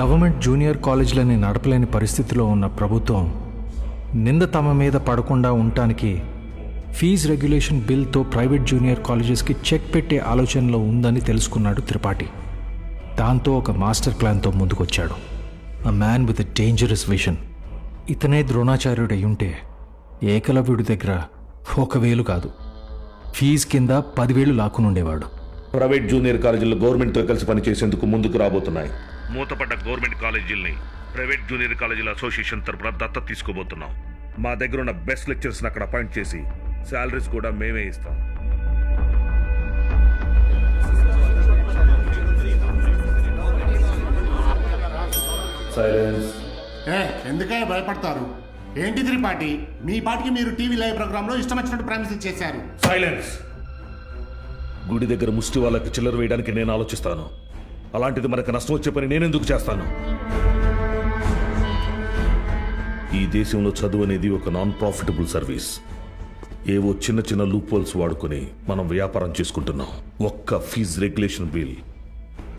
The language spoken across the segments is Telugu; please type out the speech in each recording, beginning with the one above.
గవర్నమెంట్ జూనియర్ కాలేజీలని నడపలేని పరిస్థితిలో ఉన్న ప్రభుత్వం నింద తమ మీద పడకుండా ఉండటానికి ఫీజు రెగ్యులేషన్ బిల్తో ప్రైవేట్ జూనియర్ కాలేజెస్కి చెక్ పెట్టే ఆలోచనలో ఉందని తెలుసుకున్నాడు త్రిపాఠి. దాంతో ఒక మాస్టర్ ప్లాన్తో ముందుకొచ్చాడు. A man with a dangerous vision ఇతనే ద్రోణాచార్యుడై ఉంటే ఏకలవ్యుడి దగ్గర ఒక వేలు కాదు. ఫీజు కింద పదివేలు లాక్కునుండేవాడు. ప్రైవేట్ జూనియర్ కాలేజీలు గవర్నమెంట్తో కలిసి పనిచేసేందుకు ముందుకు రాబోతున్నాయి. మూతపడ్డ గవర్నమెంట్ కాలేజీల్ని ప్రైవేట్ జూనియర్ కాలేజీల అసోసియేషన్ తరపున దత్తత తీసుకోబోతున్నాం. మా దగ్గర ఉన్న బెస్ట్ లెక్చర్స్ని అక్కడ అపాయింట్ చేసి శాలరీస్ కూడా మేమే ఇస్తాం. సైలెన్స్ ఏ ఎందుకే భయపడతారు? ఏంటి త్రిపాఠి? మీ పాటికి మీరు టీవీ లైవ్ ప్రోగ్రాంలో ఇష్టం వచ్చినట్టు ప్రామిస్ చేశారు సైలెన్స్ గుడి దగ్గర ముష్టి వాళ్ళకి చిల్లర వేయడానికి నేను ఆలోచిస్తాను. అలాంటిది మనకు నష్టం వచ్చే పని నేనెందుకు చేస్తాను? ఈ దేశంలో చదువు అనేది ఒక నాన్ ప్రాఫిటబుల్ సర్వీస్ ఏవో చిన్న చిన్న లూప్ హోల్స్ వాడుకొని మనం వ్యాపారం చేసుకుంటున్నాం. ఒక్క fee regulation bill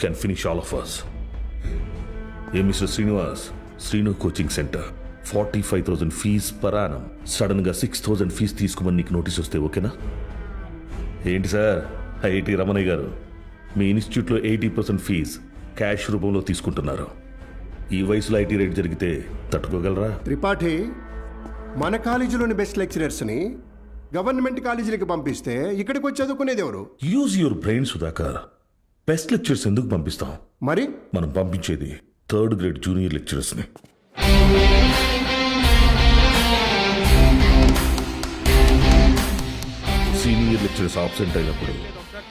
can finish all of us A mister Srinivas? Srinu coaching center forty five thousand fee per annum సడన్గా సిక్స్ థౌజండ్ ఫీజ్ తీసుకోమని నీకు నోటీస్ వస్తే ఓకేనా? ఏంటి సార్? ఐఐటి రమణయ్య గారు. మీ ఇన్స్టిట్యూట్లో ఎయిటీ పర్సెంట్ ఫీజ్ క్యాష్ రూపంలో తీసుకుంటున్నారు. ఈ వయసులో ఐటీ రేట్ జరిగితే తట్టుకోగలరా? త్రిపాఠి మన కాలేజీలోని బెస్ట్ లెక్చరర్స్ని గవర్నమెంట్ కాలేజీలకు పంపిస్తే ఇక్కడికి వచ్చి చదువుకునేది ఎవరు use your brain Sudhakar. Best lectures ఎందుకు పంపిస్తాం? మరి? మనం పంపించేది థర్డ్ గ్రేడ్ జూనియర్ లెక్చరర్స్ని సీనియర్ లెక్చరర్స్ ఆబ్సెంట్ అయినప్పుడు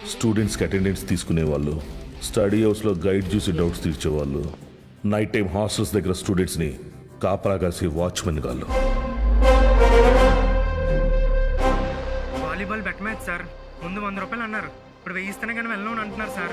స్టూడెంట్స్కి అటెండెన్స్ తీసుకునే వాళ్ళు స్టడీ హౌస్లో గైడ్ చూసి డౌట్స్ తీర్చేవాళ్ళు నైట్ టైం హాస్టల్స్ దగ్గర స్టూడెంట్స్ని కాపలా కాసే వాచ్మెన్ గాళ్ళు వాలీబాల్ బెట్ మ్యాచ్ సార్. ముందు వంద రూపాయలు అన్నారు. ఇప్పుడు వేయిస్తేనే కానీ వెళ్ళను అంటున్నారు sir.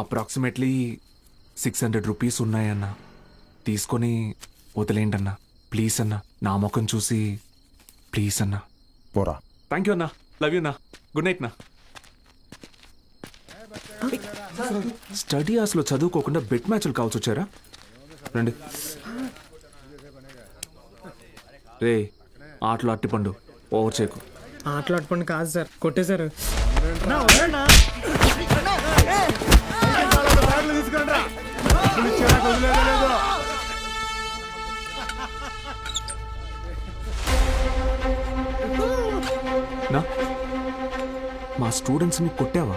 Approximately six hundred rupees ఉన్నాయన్న. తీసుకొని వదిలేండి అన్న ప్లీజ్ అన్న నా ముఖం చూసి ప్లీజ్ అన్న. పోరా. థ్యాంక్ యూ అన్న లవ్ యూ అన్న. గుడ్ నైట్ నా స్టడీ అవర్స్లో చదువుకోకుండా బెట్ మ్యాచ్లు కావాల్సి వచ్చారా? రండి. రే ఆటలు అట్టిపండు ఓవర్ చేయకు. ఆటలాడుకోండి కాదు సార్. కొట్టేశారు నా? మా స్టూడెంట్స్ని కొట్టావా?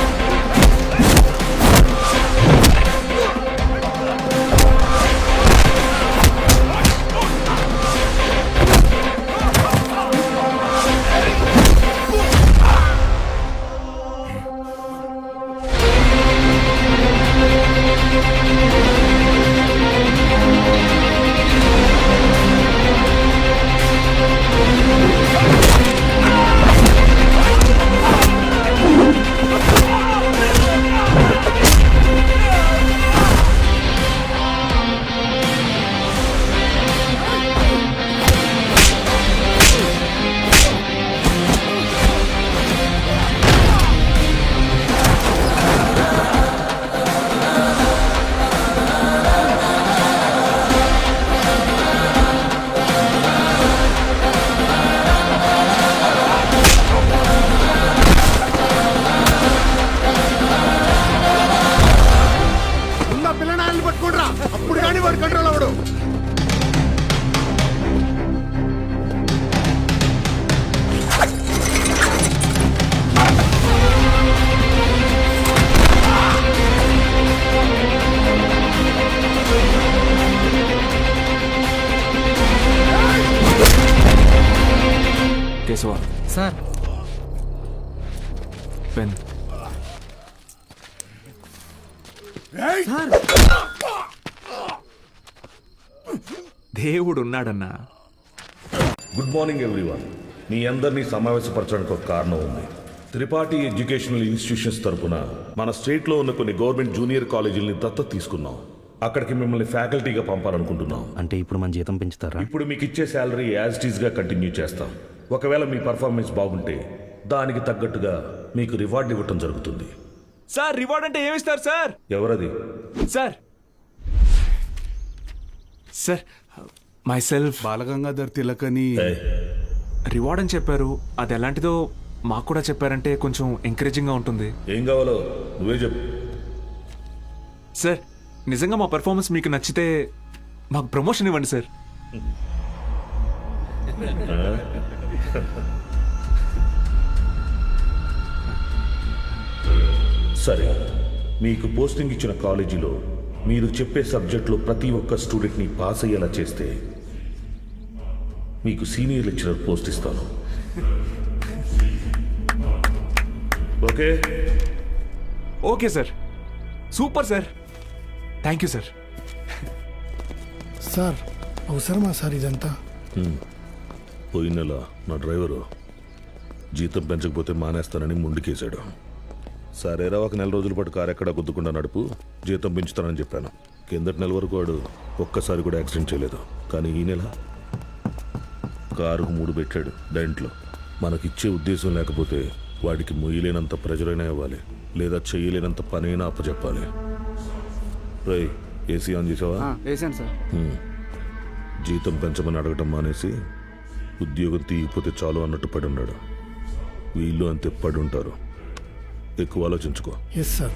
దేవుడు ఉన్నాడన్నా గుడ్ మార్నింగ్ ఎవ్రీవన్ మీ అందరినీ సమావేశపరచడానికి ఒక కారణం ఉంది. త్రిపాఠి ఎడ్యుకేషనల్ ఇన్స్టిట్యూషన్స్ తరపున మన స్టేట్లో ఉన్న కొన్ని గవర్నమెంట్ జూనియర్ కాలేజీలని దత్తత తీసుకున్నాం. అక్కడికి మిమ్మల్ని ఫ్యాకల్టీగా పంపాలనుకుంటున్నాం. అంటే ఇప్పుడు మన జీతం పెంచుతారా? ఇప్పుడు మీకు ఇచ్చే శాలరీ యాజ్ టీజ్గా కంటిన్యూ చేస్తాం. ఒకవేళ మీ పర్ఫార్మెన్స్ బాగుంటే దానికి తగ్గట్టుగా మీకు రివార్డ్ ఇవ్వటం జరుగుతుంది. సార్ రివార్డ్ అంటే ఏమిస్తారు సార్? ఎవరది? Sir. Sir myself Balagangadhar Tilak అని రివార్డ్ అని చెప్పారు. అది ఎలాంటిదో మాకు కూడా చెప్పారంటే కొంచెం ఎంకరేజింగ్గా ఉంటుంది. ఏం కావాలో నువ్వే చెప్పు. సార్ నిజంగా మా పెర్ఫార్మెన్స్ మీకు నచ్చితే మాకు ప్రమోషన్ ఇవ్వండి సార్. సరే. మీకు పోస్టింగ్ ఇచ్చిన కాలేజీలో మీరు చెప్పే సబ్జెక్టులో ప్రతి ఒక్క స్టూడెంట్ని పాస్ అయ్యేలా చేస్తే మీకు సీనియర్ లెక్చరర్ పోస్ట్ ఇస్తాను. Okay? Okay sir. Super sir. Thank you sir. Sir అవసరమా సార్ ఇదంతా? పోయిన నెల నా డ్రైవరు జీతం పెంచకపోతే మానేస్తానని ముందుకేశాడు సరేరా ఒక నెల రోజుల పాటు కారు ఎక్కడ గుద్దుకుండా నడుపు. జీతం పెంచుతానని చెప్పాను. కిందటి నెల వరకు వాడు ఒక్కసారి కూడా యాక్సిడెంట్ చేయలేదు. కానీ ఈ నెల కారుకు మూడు పెట్టాడు డెంట్లో మనకిచ్చే ఉద్దేశం లేకపోతే వాడికి మొయ్యలేనంత ప్రెజరైనా ఇవ్వాలి. లేదా చేయలేనంత పనైనా అప్పచెప్పాలి. రై ఏసీ ఆన్ చేసావా? వేసాను సార్. జీతం పెంచమని అడగటం మానేసి ఉద్యోగం తీయకపోతే చాలు అన్నట్టు పడి ఉన్నాడు వీళ్ళు అంతే పడి ఉంటారు ఎక్కువ ఆలోచించుకో. ఎస్ సార్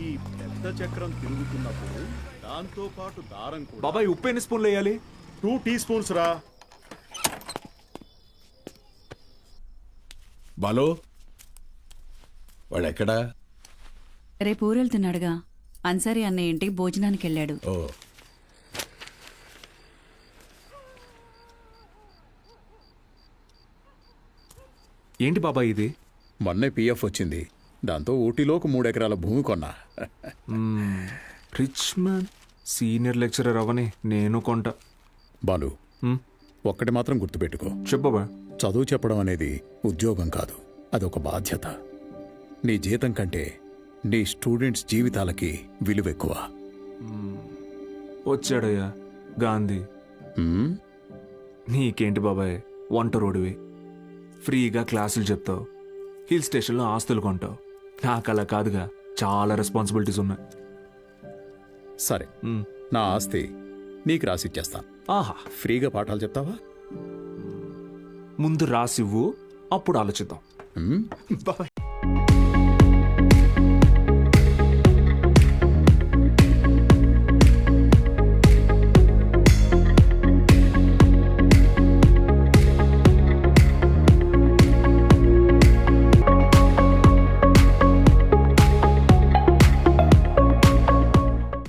ఈ పెద్ద చక్రం తిరుగుతున్నప్పుడు దాంతో పాటు దారం కూడా. బాబాయ్ ఉప్పు ఎన్ని స్పూన్లు వేయాలి? టూ టీ స్పూన్స్ రా. బాలో వాడెక్కడా? రేపు ఊరెళ్తున్నాడుగా. అన్సారీ అన్నయ్య ఇంటికి భోజనానికి వెళ్ళాడు. ఓ. ఏంటి బాబాయ్ ఇది? మొన్నే పిఎఫ్ వచ్చింది. దాంతో ఊటీలో ఒక మూడు ఎకరాల భూమి కొన్నా. రిచ్ మ్యాన్ సీనియర్ లెక్చరర్ అవని నేను కొంట. బాలు? ఒక్కటి మాత్రం గుర్తుపెట్టుకో. చెప్పు బాబాయ్ చదువు చెప్పడం అనేది ఉద్యోగం కాదు అదొక బాధ్యత. నీ జీతం కంటే నీ స్టూడెంట్స్ జీవితాలకి విలువ ఎక్కువ వచ్చాడయ్యా గాంధీ? నీకేంటి బాబాయ్ వంట రోడివి? ఫ్రీగా క్లాసులు చెప్తావు. హిల్ స్టేషన్లో ఆస్తులు కొంటావు. నాకు అలా కాదుగా చాలా రెస్పాన్సిబిలిటీస్ ఉన్నాయి. సరే. నా ఆస్తి నీకు రాసిచ్చేస్తాను ఆహా. ఫ్రీగా పాఠాలు చెప్తావా? ముందు రాసివ్వు అప్పుడు ఆలోచిద్దాం? బాబాయ్.